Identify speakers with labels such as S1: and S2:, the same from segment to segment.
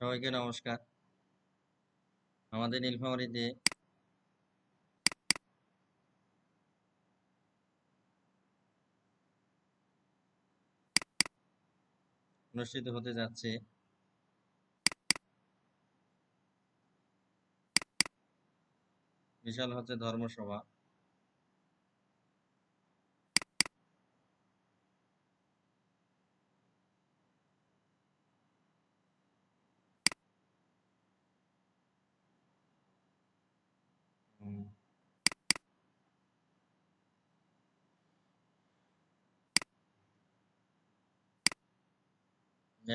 S1: সবাইকে নমস্কার। আমাদের নীলফামারীতে অনুষ্ঠিত হতে যাচ্ছে বিশাল হচ্ছে ধর্মসভা।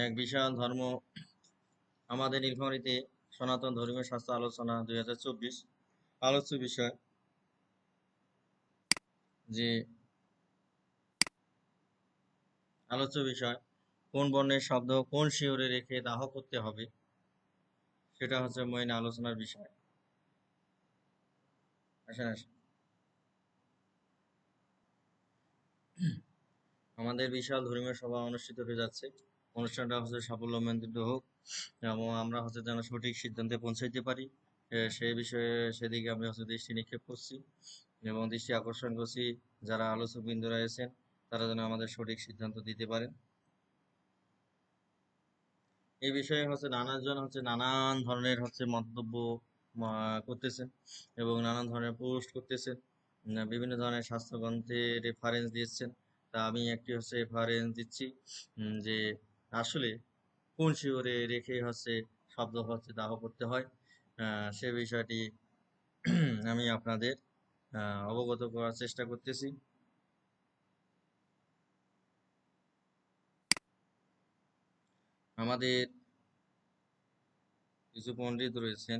S1: এক বিশাল ধর্ম আমাদের নীলফামারীতে সনাতন ধর্মীয় শাস্ত্র আলোচনা দুই হাজার চব্বিশ। আলোচ্য বিষয় যে আলোচ্য বিষয়, কোন বর্ণের শব্দ কোন শিওরে রেখে দাহ করতে হবে, সেটা হচ্ছে মেইন আলোচনার বিষয়। আসেন আসেন। আমাদের বিশাল ধর্মীয় সভা অনুষ্ঠিত হয়ে যাচ্ছে। অনুষ্ঠানটা হচ্ছে সাফল্যমণ্ডিত হোক, এবং আমরা হচ্ছে যেন সঠিক সিদ্ধান্তে পৌঁছাইতে পারি। সেই বিষয়ে সেদিকে আমি হচ্ছে দৃষ্টি নিক্ষেপ করছি, এবং দৃষ্টি আকর্ষণ করছি যারা আলোচক বিন্দু রয়েছেন তারা যেন আমাদের সঠিক সিদ্ধান্ত দিতে পারেন। এই বিষয়ে হচ্ছে নানাজন হচ্ছে নানান ধরনের হচ্ছে মন্তব্য করতেছেন, এবং নানান ধরনের পোস্ট করতেছেন বিভিন্ন ধরনের স্বাস্থ্যগ্রন্থে রেফারেন্স দিচ্ছেন তা আমি একটি হচ্ছে রেফারেন্স দিচ্ছি যে আসলে কোন শিওরে রেখে হচ্ছে শব্দ হচ্ছে দাহ করতে হয় সে বিষয়টি আমি আপনাদের অবগত করার চেষ্টা করতেছি। আমাদের কিছু পণ্ডিত রয়েছেন।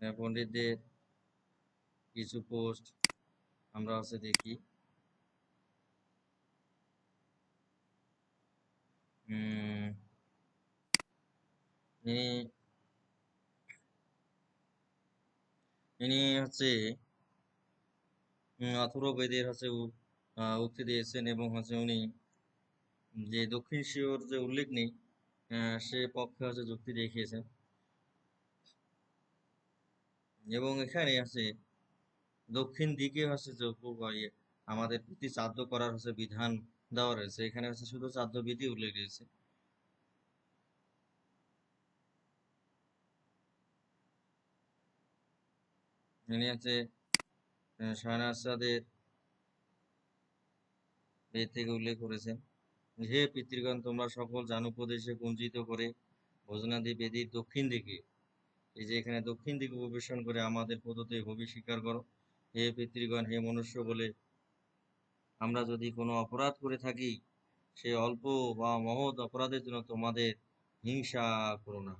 S1: আহ, পণ্ডিতদের কিছু পোস্ট আমরা হচ্ছে দেখি। ইনি ইনি হচ্ছে উম, অথর্ব বেদের হচ্ছে উক্তি দিয়েছেন এবং হচ্ছে উনি যে দক্ষিণ শিওর যে উল্লেখ নেই সে পক্ষে হচ্ছে যুক্তি দেখিয়েছেন। এবং এখানে আছে দক্ষিণ দিকে হচ্ছে যে উপ- ইয়ে, আমাদের প্রতি শ্রাদ্ধ করার হচ্ছে বিধান দেওয়া রয়েছে। এখানে হচ্ছে শুধু শ্রাদ্ধ বিধি উল্লেখ রয়েছে। ইনি হচ্ছে শাহনাজ থেকে উল্লেখ করেছেন হে পিতৃগণ তোমরা সকল জানুপদেশে কুঞ্চিত করে ভোজনাদি বেদির দক্ষিণ দিকে এই যে এখানে দক্ষিণ দিকে উপবেশন করে আমাদের পদ্ধতি ভবি স্বীকার করো। হে পিতৃগণ, হে মনুষ্য বলে, আমরা যদি কোনো অপরাধ করে থাকি, সে অল্প বা মহৎ অপরাধের জন্য তোমাদের হিংসা করো না।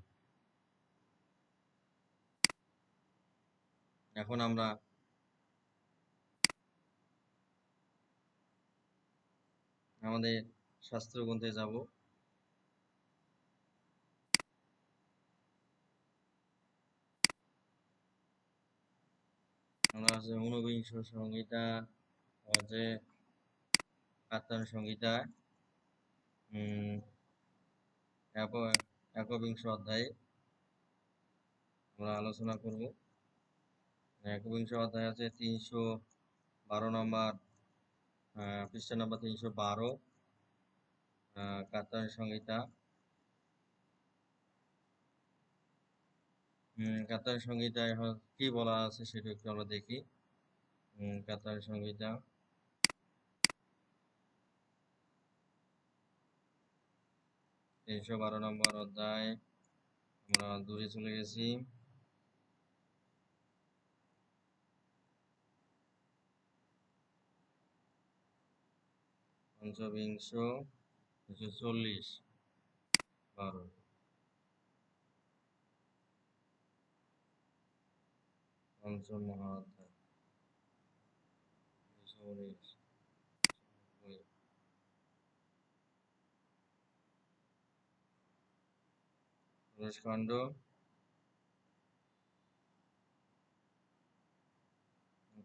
S1: এখন আমরা আমাদের শাস্ত্রগ্রন্থে যাব। হচ্ছে ঊনবিংশ সংহিতা হচ্ছে কাত্তান সংহিতা একবিংশ অধ্যায়ে আমরা আলোচনা করব। একবিংশ অধ্যায় আছে তিনশো বারো নম্বর পৃষ্ঠা নম্বর তিনশো বারো কাতার সংহিতা। কাতার সংহিতায় কি বলা আছে সেটা একটু আমরা দেখি। কাতার সংহিতা তিনশো বারো নম্বর অধ্যায়। আমরা দূরে চলে গেছি। পঞ্চবিংশ চল্লিশ, বারো। পঞ্চম নব্বই। খণ্ড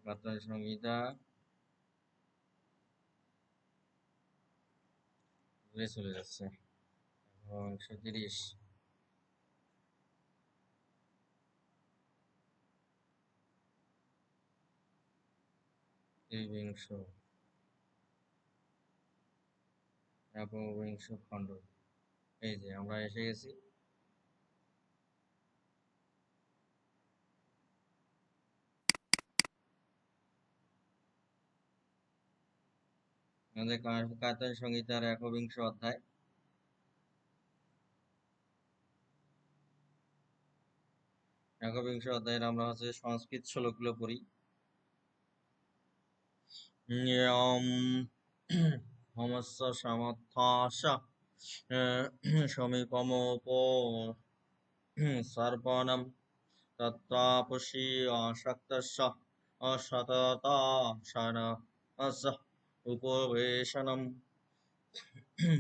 S1: কাতার সংহিতা চলে যাচ্ছে। এবং একশো তিরিশ। ত্রিবিংশ একবিংশ খণ্ড। এই যে, আমরা এসে গেছি। আমাদের কাতার সংহিতার একবিংশ অধ্যায়। একবিংশ অধ্যায়ের আমরা হচ্ছে সংস্কৃত শ্লোকগুলো পড়ি। হমস্য সমর্থাস তত্ত্বাপসি আসক্তস্য অসততাশন অস উপবেশনম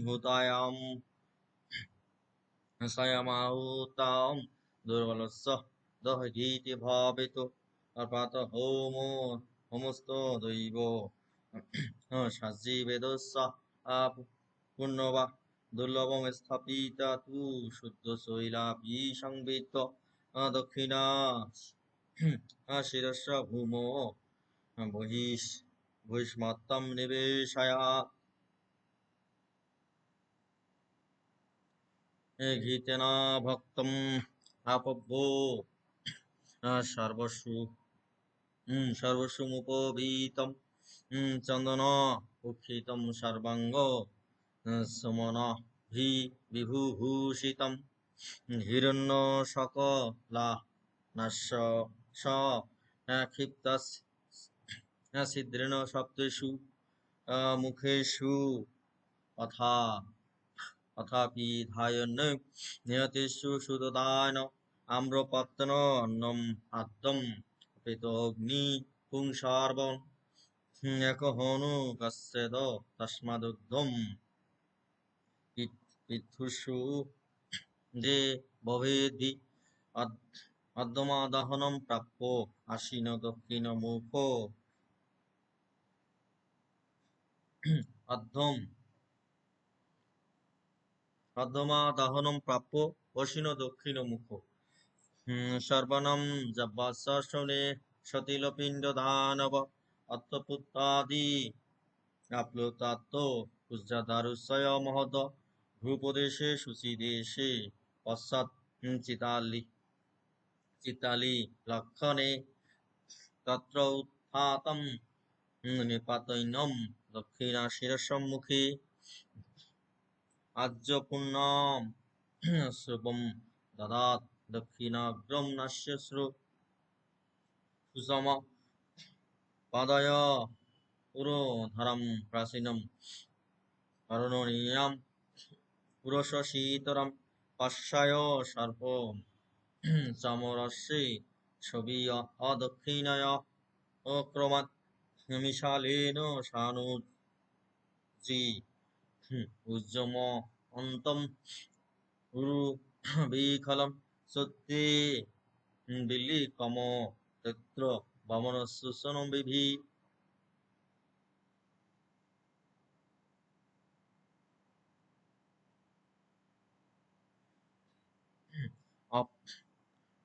S1: হুতায়াম সয়মাহুতাম দুর্বলস্য দহীতি ভাবিত অর্পাত হোম হোমস্ত দৈব সজ্জীবেদস্য পুণ্যবা দুর্লভম স্থাপিতা তু, শুদ্ধ শৈলাপি সংবিত দক্ষিণা শিরস্য ভূমো বহিষ, বহিষ্মত্তম নিবেশয়া। ঘিতেনা ভক্তম সর্বস্বু সর্বস্বমুপবীতম চন্দন উক্ষিতম সর্বাঙ্গ। সুমন ভি বিভূষিতম হিরণ্য সকলা নশ্য স ক্ষিপ্তস ছিদ্রেণ সপ্তেষু মুখেষু, অথা, অথাপি ধায়ন নিয়তেষু সুদদান অন্নম আত্তম পিতগ্নি পুংসার্বণ একহনু তস্মাদুগ্ধম। পিথুষু প্রাপ্য আশীন দক্ষিণ মুখ। অর্ধম অর্ধমাদাহনম প্রাপ্য অশীন দক্ষিণ মুখ। সর্বনম জব্বাসনে সতিলপিণ্ড দানব অত্তপুত্তাদি আপ্লুতাত্ত কুজ্জাদারুষয় মহদ ভূপদেশে শুচিদেশে পশ্চাৎ চিতালি চিতালি লক্ষণে তত্র উত্থাতম নিপাতৈনম দক্ষিণা শিরসম্মুখে আজ্যপুণ্যম শুভম দক্ষিণাগ্রম নাস্যশ্রু সুষম পাদয় পুরোধরম প্রাচীনম অরুণীয়াম পুরশীতরম পশ্চায় সর্প চমরস্যে ছবি অদক্ষিণয় সানুজি উজ্জম অন্তম উরু বিখলম সত্যি দিল্লি কম তত্র বমন সুসনম বিভি।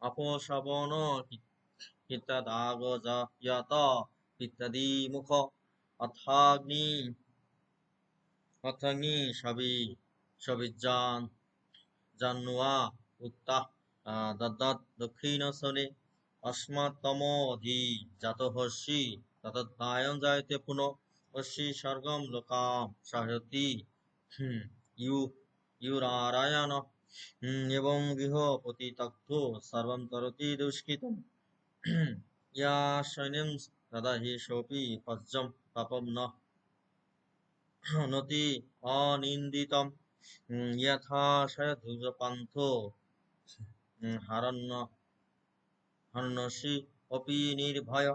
S1: অপশবন ইত্যাদি মুখ অথাগ্নি, অথগ্নি সবি সবিজান জানুয়া উক্তা দদ্দৎ দক্ষিণসনে অস্মাত্তমধি জাতহর্ষি ততদ্ধায়ন জায়তে পুনঃ অস্যি স্বর্গম লোকাম সহতি ইউ, ইউরারায়ণ। এবং গৃহপতিতগ্ধ সর্বম তরতি দুষ্কৃতম। ইয়া সৈন্যম তদা হি সোপি পজ্জম পাপম ন। নতি অনিন্দিতম। যথা সয়ধুজপান্থ হারণ্য হর্ণসি অপি নির্ভয়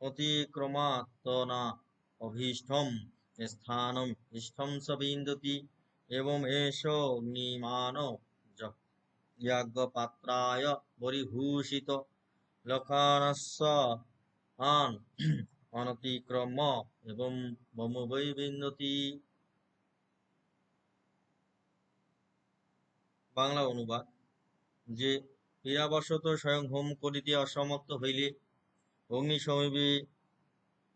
S1: অতিক্রমাত্মনা অভীষ্টম, স্থানম বিন্দতি, এবং এষ অগ্নিমান যাজ্ঞপাত্রায় পরিভূষিত অনতিক্রম এবং বমুবৈ বিন্দতি বাংলা অনুবাদ। যে ক্রিয়াবশত স্বয়ং হোম করিতে অসমর্থ হইলে অগ্নি সমীপে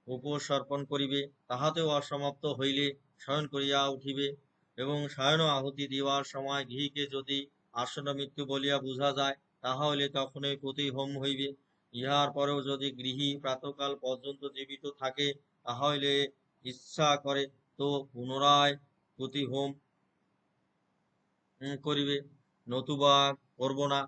S1: উপসর্পণ করিবে, তাহাতেও অসমাপ্ত হইলে শয়ন করিয়া উঠিবে এবং শয়ন আহুতি দেওয়ার সময় গৃহীকে যদি আসন্ন মৃত্যু বলিয়া বুঝা যায় তাহা হইলে তখনই প্রতি হোম হইবে। ইহার পরেও যদি গৃহী প্রাতকাল পর্যন্ত জীবিত থাকে তাহা হইলে ইচ্ছা করে তো পুনরায় প্রতি হোম করিবে। নতুবা করব না।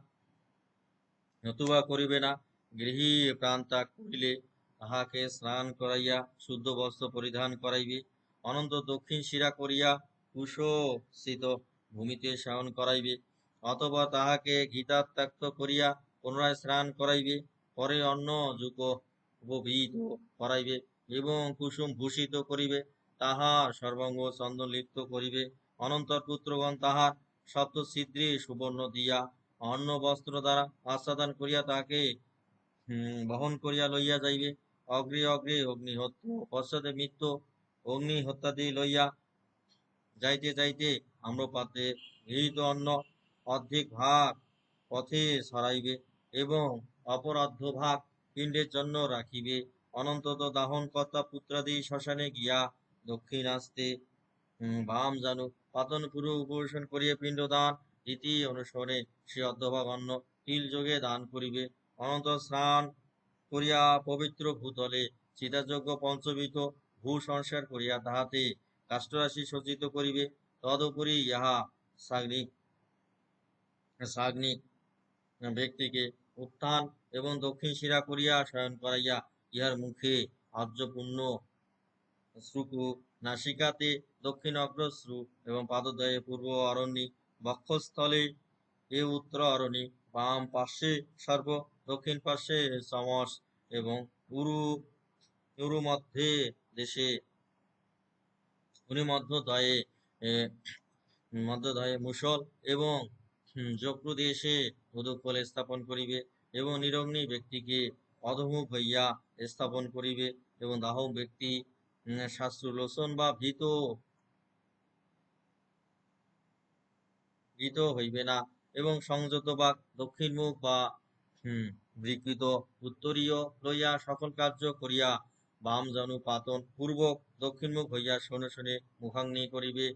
S1: নতুবা করিবে না। গৃহী প্রাণ ত্যাগ করিলে তাহাকে স্নান করাইয়া, শুদ্ধ বস্ত্র পরিধান করাইবে। অনন্ত দক্ষিণ শিরা করিয়া কুশস্থিত ভূমিতে শয়ন করাইবে। অথবা তাহাকে গীতাত্যাক্ত করিয়া পুনরায় স্নান করাইবে। পরে অন্য যুগ উপভীত করাইবে এবং কুসুম ভূষিত করিবে। তাহার সর্বাঙ্গ চন্দন লিপ্ত করিবে। অনন্তর পুত্রগণ তাহার সপ্ত ছিদ্রে সুবর্ণ দিয়া অন্য বস্ত্র দ্বারা আচ্ছাদন করিয়া তাকে বহন করিয়া লইয়া যাইবে। অগ্রে অগ্রে অগ্নিহত্য পশ্চাতে মৃত্যু অগ্নিহত্যাদি লইয়া যাইতে যাইতে আম্রপাত্রে গৃহীত অন্ন অর্ধেক ভাগ পথে সরাইবে এবং অপর অর্ধ ভাগ পিণ্ডের জন্য রাখিবে। অনন্তত দাহন কর্তা পুত্রাদি শ্মশানে গিয়া দক্ষিণাস্তে বাম জানু, পাতন পুরো উপবেশন করিয়া পিণ্ডদান রীতি অনুসরণে সে অন্ন তিল যোগে দান করিবে। অনন্তর স্নান করিয়া পবিত্র ভূতলে চিতাযজ্ঞ পঞ্চবিধ ভূ সংস্কার করিয়া তাহাতে কাষ্ঠরাশি সজ্জিত করিবে। তদুপরি ইহা সাগ্নিক সাগ্নিক ব্যক্তিকে উত্থান এবং দক্ষিণ শিরা করিয়া শয়ন করাইয়া ইহার মুখে আর্যপূর্ণ শ্রুকু, নাসিকাতে দক্ষিণ অগ্রশ্রু এবং পাদদ্বয়ে পূর্ব অরণ্যি বক্ষস্থলে এ উত্তর অরণি বাম পার্শ্বে সর্ব, দক্ষিণ পার্শ্বে সমস এবং উরু উরু মধ্যে দেশে উনি মুসল এবং যক্রু দেশে স্থাপন করিবে এবং নিরগ্নি ব্যক্তিকে অধমুখ হইয়া স্থাপন করিবে এবং দাহ ব্যক্তি শাস্ত্র লোচন বা ভীত ভীত হইবে না এবং সংযত বা দক্ষিণ মুখ বা হুম, বিকৃত উত্তরীয় লইয়া সকল কার্য করিয়া বাম জানু পাতন পূর্বক দক্ষিণমুখ হইয়া শোনে শোনে মুখাগ্নি করিবে।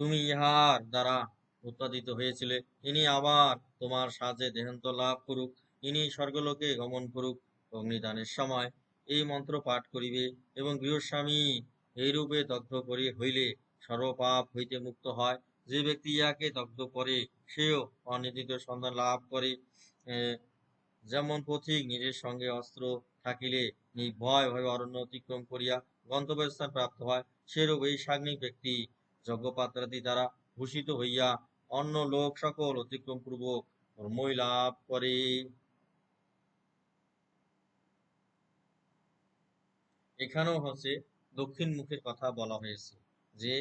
S1: তুমি ইহার দ্বারা উৎপাদিত হয়েছিলে। ইনি আবার তোমার সাহায্যে দেহান্ত লাভ করুক। ইনি স্বর্গলোকে গমন করুক অগ্নিদানের সময়। এই মন্ত্র পাঠ করিবে এবং গৃহস্বামী এইরূপে দগ্ধ করি হইলে সর্বপাপ হইতে মুক্ত হয়। যে ব্যক্তি ইহাকে দগ্ধ করে, সেও অনির্দিত সন্ধান লাভ করে। যেমন পথিক নিজের সঙ্গে অস্ত্র থাকিলে নির্ভয় ভাবে অরণ্য অতিক্রম করিয়া গন্তব্যস্থান প্রাপ্ত হয়, সেরূপ এই সাগ্নিক ব্যক্তি যজ্ঞপাত্রাদি দ্বারা ভূষিত হইয়া অন্য লোক সকল অতিক্রম পূর্বক ধর্মই লাভ করে। এখানেও হচ্ছে দক্ষিণ মুখের কথা বলা হয়েছে। যে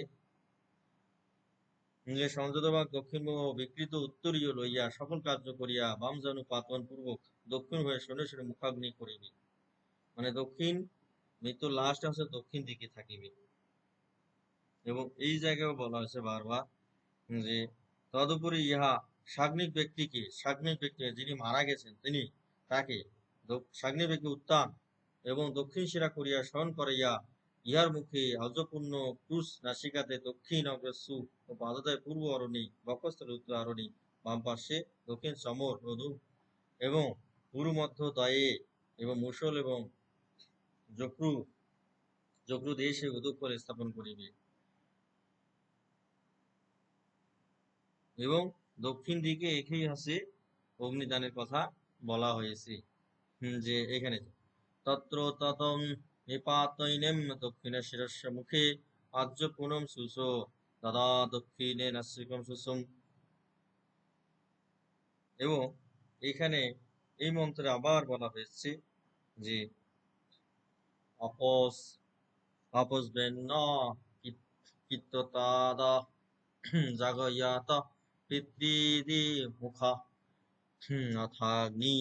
S1: সংযত বা দক্ষিণ বিকৃত উত্তরীয় লইয়া সকল কার্য করিয়া বাম জানু পাতন পূর্বক দক্ষিণ হয়ে শোনে শোনে মুখাগ্নি করিবে। মানে দক্ষিণ মৃত্যুর লাস্ট হচ্ছে দক্ষিণ দিকে থাকিবে। এবং এই জায়গায় বলা হয়েছে বারবার যে তদুপরি ইহা সাগ্নিক ব্যক্তিকে, সাগ্নিক ব্যক্তি যিনি মারা গেছেন, তিনি তাকে সাগ্নিক ব্যক্তি উত্থান এবং দক্ষিণ শিরা করিয়া শয়ন করাইয়া ইহার মুখে অজপূর্ণ ক্রুশ নাসিকাতে দক্ষিণ অগ্রসু ও পাদতায় পূর্ব অরণি, বক্ষস্থলে উত্তর অরণি, বাম পার্শ্বে দক্ষিণ সমর রধু এবং পুরু মধ্য দয়ে এবং মুসল এবং জক্রু জক্রু দেশে উদক করে স্থাপন করিবে। এবং দক্ষিণ দিকে একেই আছে অগ্নিদানের কথা বলা হয়েছে, যে এখানে তত্র ততম নিপাতৈনেম দক্ষিণে শিরস্য মুখে আজ্য পুনম তদা দক্ষিণে এবং এখানে এই মন্ত্রে আবার বলা হয়েছে যে অপস অপস বেন্ন কিত্ততাদা, জাগয়াত পিতৃদি মুখা। অথাগ্নি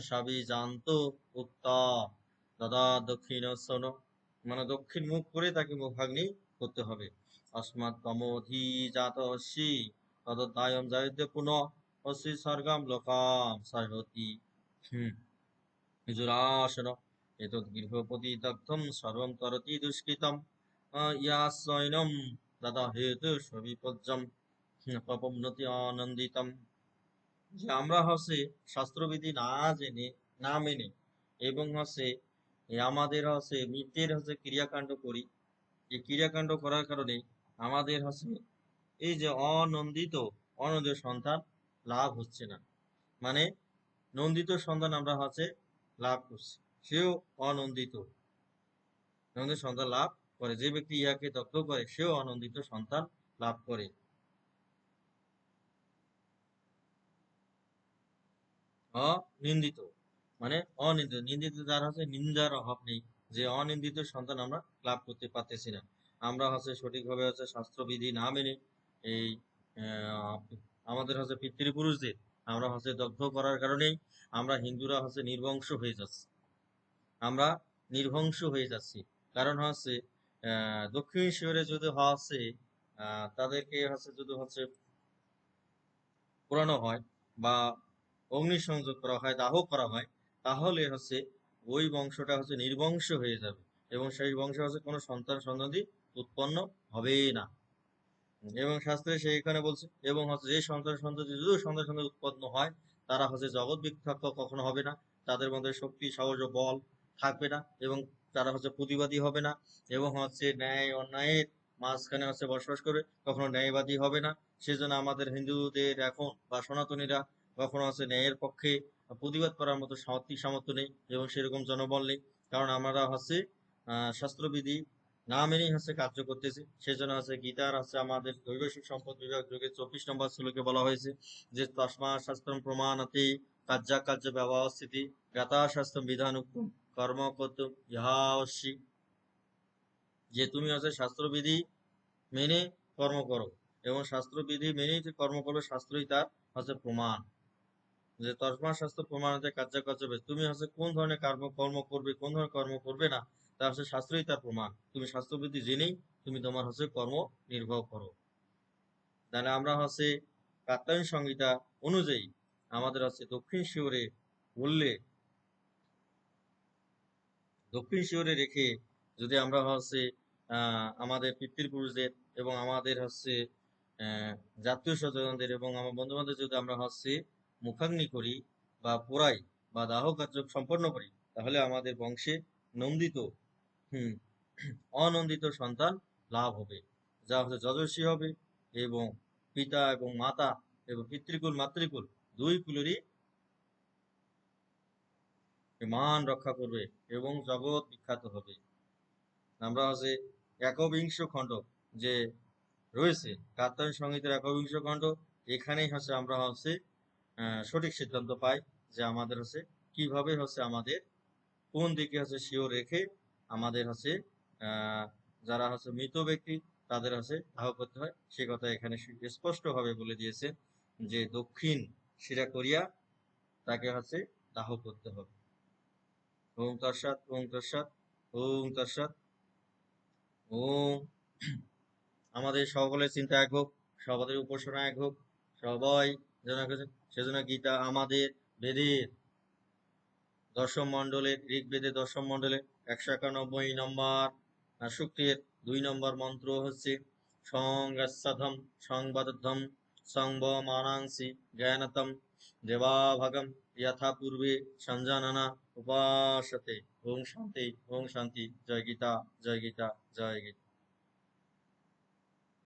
S1: সাবিজান্ত উক্তা দাদা দক্ষিণ মানে দক্ষিণ মুখ করে তাকে মুখাগ্নি করতে হবে। অস্মাৎ কমধি জাত সি তদায়ম জায়তে পুন অসি সর্গাম লোকাম সর্বতি। হুম জুরাসন এত গৃহপতি দগ্ধম সর্বম তরতি দুষ্কৃতম। ইয়াসৈনম দাদা হেতু সবিপজ্জম। কপমনতি আনন্দিতম। যে আমরা হচ্ছে শাস্ত্রবিধি না জেনে, না মেনে, এবং হচ্ছে আমাদের হচ্ছে মৃত্যের হচ্ছে ক্রিয়াকাণ্ড করি। এই ক্রিয়াকাণ্ড করার কারণে আমাদের হচ্ছে এই যে অনন্দিত অনন্দিত সন্তান লাভ হচ্ছে না। মানে নন্দিত সন্তান আমরা হচ্ছে লাভ করছি, সেও অনন্দিত। নন্দিত সন্তান লাভ করে, যে ব্যক্তি ইহাকে দগ্ধ করে, সেও আনন্দিত সন্তান লাভ করে। অনিন্দিত। মানে অনিন্দিত নিন্দিত যার হচ্ছে নিন্দার অভাব নেই। যে অনিন্দিত সন্তান আমরা লাভ করতে পারতেছি না। আমরা হচ্ছে সঠিকভাবে হচ্ছে শাস্ত্রবিধি না মেনে এই আমাদের হচ্ছে পিতৃপুরুষদের আমরা হচ্ছে দগ্ধ করার কারণেই আমরা হিন্দুরা হচ্ছে নির্বংশ হয়ে যাচ্ছি। আমরা নির্বংশ হয়ে যাচ্ছি। কারণ হচ্ছে আহ, দক্ষিণেশ্বরে যদি হচ্ছে তাদেরকে হচ্ছে যদি হচ্ছে পোড়ানো হয় বা অগ্নিসংযোগ করা হয় দাহ করা হয় তাহলে হচ্ছে ওই বংশটা হচ্ছে নির্বংশ হয়ে যাবে এবং সেই বংশে হচ্ছে কোনো সন্তান সন্ততি উৎপন্ন হবে না। এবং শাস্ত্রে সেইখানে বলছে, এবং হচ্ছে যে সন্তান সন্ততি যদিও সন্তান সন্ততি উৎপন্ন হয়, তারা হচ্ছে জগৎ বিখ্যাত কখনো হবে না। তাদের মধ্যে শক্তি, সাহস বল থাকবে না এবং তারা হচ্ছে প্রতিবাদী হবে না। এবং হচ্ছে ন্যায় অন্যায়ের মাঝখানে হচ্ছে বসবাস করে কখনো ন্যায়বাদী হবে না। সেজন্য আমাদের হিন্দুদের এখন বা সনাতনীরা কখনো হচ্ছে ন্যায়ের পক্ষে প্রতিবাদ করার মতো শক্তি সামর্থ্য নেই এবং সেরকম জনবল নেই। কারণ আমরা হচ্ছে শাস্ত্রবিধি না মেনেই হচ্ছে কার্য করতেছি। সেজন্য হচ্ছে গীতার হচ্ছে আমাদের দৈবশিক সম্পদ বিভাগ যোগের চব্বিশ নম্বর শ্লোকে বলা হয়েছে যে, তসমা শাস্ত্রম প্রমাণাতে কার্যা কার্য ব্যবস্থিতি গাতা শাস্ত্রম বিধান উক্তম কর্ম কর্তুম ইহা অবশ্যই যে তুমি হচ্ছে শাস্ত্রবিধি মেনে কর্ম করো এবং শাস্ত্রবিধি মেনেই কর্ম করবে, শাস্ত্রই তার হচ্ছে প্রমাণ। যে তসমা শাস্ত্র প্রমাণতে কার্যকার্য বেশ তুমি হচ্ছে কোন ধরনের কর্ম কর্ম করবে, কোন ধরনের কর্ম করবে না, তা হচ্ছে শাস্ত্রই তার প্রমাণ। তুমি শাস্ত্রবিধি জেনেই তুমি তোমার হচ্ছে কর্ম নির্বাহ করো। তাহলে আমরা হচ্ছে কাত্যায়ন সংহিতা অনুযায়ী আমাদের হচ্ছে দক্ষিণ শিওরে বললে, দক্ষিণ শিওরে রেখে যদি আমরা হচ্ছে আমাদের পিতৃপুরুষদের এবং আমাদের হচ্ছে জাতীয় সচেতনদের এবং আমার বন্ধু বান্ধব যদি আমরা হচ্ছে মুখাগ্নি করি বা পোড়াই বা দাহ কার্য সম্পন্ন করি, তাহলে আমাদের বংশে নন্দিত, হুম, অনন্দিত সন্তান লাভ হবে, যা হচ্ছে যশস্বী হবে এবং পিতা এবং মাতা এবং পিতৃকুল, মাতৃকুল দুই কুলেরই মান রক্ষা করবে এবং জগৎ বিখ্যাত হবে। আমরা হচ্ছে একবিংশ খণ্ড যে রয়েছে, কাত্যায়ন সংহিতার একবিংশ খণ্ড, এখানেই হচ্ছে আমরা হচ্ছে সঠিক সিদ্ধান্ত পাই যে আমাদের হচ্ছে কীভাবে হচ্ছে আমাদের কোন দিকে হচ্ছে শিও রেখে আমাদের হচ্ছে যারা হচ্ছে মৃত ব্যক্তি তাদের হচ্ছে দাহ করতে হয় সে কথা এখানে স্পষ্ট ভাবে বলে দিয়েছে যে দক্ষিণ শিরা করিয়া তাকে হচ্ছে দাহ করতে হবে ওম তৎসৎ ওম তৎসৎ ওম তৎসৎ, ওম আমাদের সকলের চিন্তা এক হোক, সবাদের উপাসনা এক হোক, সবাই। সেজন্য গীতা আমাদের বেদের দশম মণ্ডলের ঋগ্বেদের দশম মণ্ডলের একশো একানব্বই নম্বর সূক্তের দুই নম্বর মন্ত্র হচ্ছে সংগাসাধম সংবাদধম, সংবমানাংসি জ্ঞানতম, দেবাভাগম, যথা পূর্বে সঞ্জাননা উপাসতে। ওম শান্তি ওম শান্তি। জয় গীতা জয় গীতা জয় গীতা।